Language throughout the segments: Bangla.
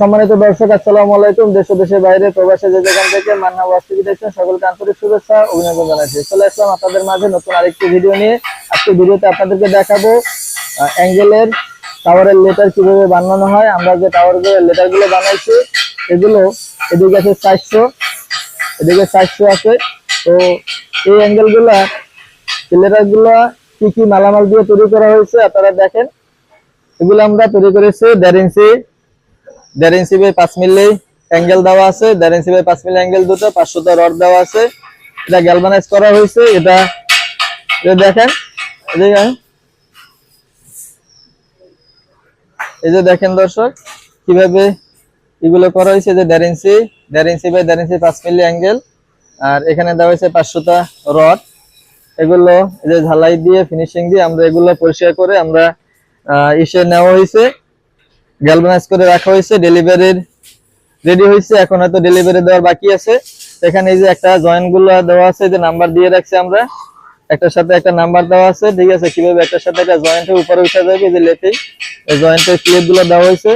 সম্মানিত দর্শক, আসসালামু আলাইকুম। দেশ দেশের বাইরে প্রবাসে যে যেখান থেকে মান্না ওয়াস্তিকি দেখছেন, সকলকে আন্তরিক শুভেচ্ছা অভিনন্দন জানাচ্ছি। চলে আসলাম আপনাদের মাঝে নতুন আরেকটি ভিডিও নিয়ে। আজকে ভিডিওতে আপনাদেরকে দেখাবো অ্যাঙ্গেলের টাওয়ারের লেটার কীভাবে বানানো হয়। আমরা যে টাওয়ারের লেটারগুলো বানাইছি, এগুলো এদিকে আছে চারশো, এদিকে চারশো আছে। তো এই অ্যাঙ্গেলগুলা লেটারগুলা কি কি মালামাল দিয়ে তৈরি করা হয়েছে, আপনারা দেখেন। এগুলো আমরা তৈরি করেছি দেড় ইঞ্চি দেড় ইঞ্চি বাই পাঁচ মিলি অ্যাঙ্গেল দেওয়া আছে, দেড় ইঞ্চি বাই পাঁচ মিলি অ্যাঙ্গেল দুটো পাঁচশোটা রড দেওয়া আছে। এটা গ্যালভানাইজ করা হয়েছে, এটা দেখেন, এই যে দেখেন। দর্শক, কীভাবে এগুলো করা হয়েছে যে দেড় ইঞ্চি দেড় ইঞ্চি বাই দেড় ইঞ্চি পাঁচ মিলি অ্যাঙ্গেল আর এখানে দেওয়া হয়েছে পাঁচশোটা রড। এগুলো যে ঝালাই দিয়ে ফিনিশিং দিয়ে আমরা এগুলো পরিষ্কার করে আমরা ইসে নেওয়া হয়েছে। গ্যালভানাইজ করে রাখা হয়েছে ডেলিভারির রেডি হয়েছে, এখন হয়তো ডেলিভারি দেওয়ার বাকি আছে। এখানে এই যে একটা জয়েন্টগুলো দেওয়া আছে যে নাম্বার দিয়ে রাখছি আমরা। একটার সাথে একটা নাম্বার দেওয়া আছে, ঠিক আছে? কীভাবে একটার সাথে একটা জয়েন্টের উপরে উঠা যাবে যে এই জয়েন্টের ক্লিপগুলো দেওয়া হয়েছে।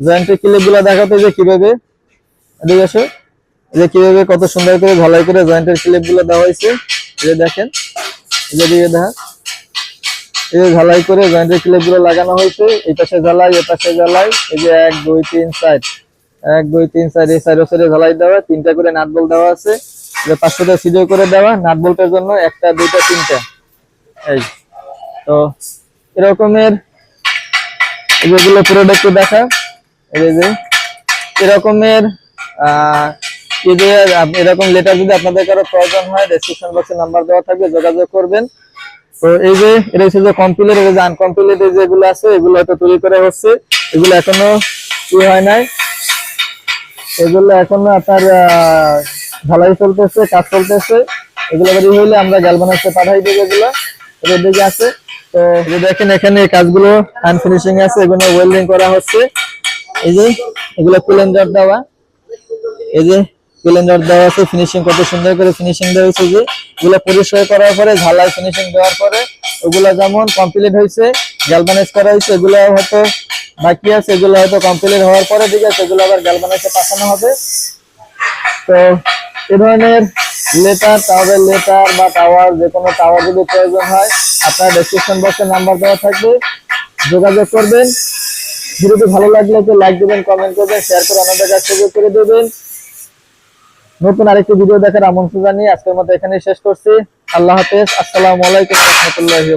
জয়েন্টের ক্লিপগুলো দেখাতে যে কীভাবে, ঠিক আছে? যে কীভাবে কত সুন্দর করে ঝালাই করে জয়েন্টের ক্লিপগুলো দেওয়া হয়েছে। যে দেখেন যে দেখা এই ঝালাই করে জয়েন্টের ক্লিপগুলো লাগানো হয়েছে, এই পাশে ঝালাই এই পাশে ঝালাই, এই যে এক, দুই, তিন চার এক, দুই, তিন চার এই চার সাইডে ঝালাই দেওয়া তিনটা করে নাট বল দেওয়া আছে। পাঁচশোটা সিডিও করে দেওয়া নাট বল্টের জন্য একটা, দুইটা, তিনটা। এই, তো এরকমের যেগুলো প্রোডাক্ট দেখা। এই যে- এরকমের এরকম লেটার যদি আপনাদের কারও প্রয়োজন হয় ডেসক্রিপশন বক্সে নাম্বার দেওয়া থাকবে, যোগাযোগ করবেন। তো এই যে, এটা হচ্ছে যে কমপ্লিট এই যে আনকমপ্লিট যেগুলো আছে, এগুলো হয়তো তৈরি করা হচ্ছে। এগুলো এখনও কি হয় নাই। এগুলো এখনও আপনার ঢালাই চলতেছে, কাজ চলতেছে। এগুলো রেডি হইলে আমরা গ্যালভানাইজে পাঠাই দেবো এগুলো। এদের আছে। তো দেখেন, এখানে কাজগুলো আনফিনিশিং আছে, এগুলো ওয়েল্ডিং করা হচ্ছে। এই যে, এগুলো কুলেন্ডার দেওয়া। এই যে কুলেন্ডার দেওয়া আছে ফিনিশিং কত সুন্দর করে ফিনিশিং দেওয়া হয়েছে যে। এগুলো পরিষ্কার করার পরে, ঝালাই ফিনিশিং দেওয়ার পরে, ওগুলো যেমন কমপ্লিট হয়েছে গ্যালভানাইজ করা হয়েছে এগুলো হয়তো বাকি আছে, এগুলো হয়তো কমপ্লিট হওয়ার পরে ঠিক আছে, এগুলো আবার গ্যালভানাইজে পাঠানো হবে। তো এ ধরনের লেটার টাওয়ারের লেটার বা টাওয়ার যে কোনো টাওয়ার যদি প্রয়োজন হয়, আপনার ডেসক্রিপশন বক্সে নাম্বার দেওয়া থাকবে। যোগাযোগ করবেন। ভিডিওটি ভালো লাগলে লাইক দিবেন কমেন্ট করবেন শেয়ার করে আমাদের কাছে করে দেবেন। নতুন আরেকটি ভিডিও দেখার আমন্ত্রণ জানিয়ে আজকের মতো এখানে শেষ করছি। আল্লাহ হাফেজ। আসসালামু আলাইকুম রহমতুল্লাহি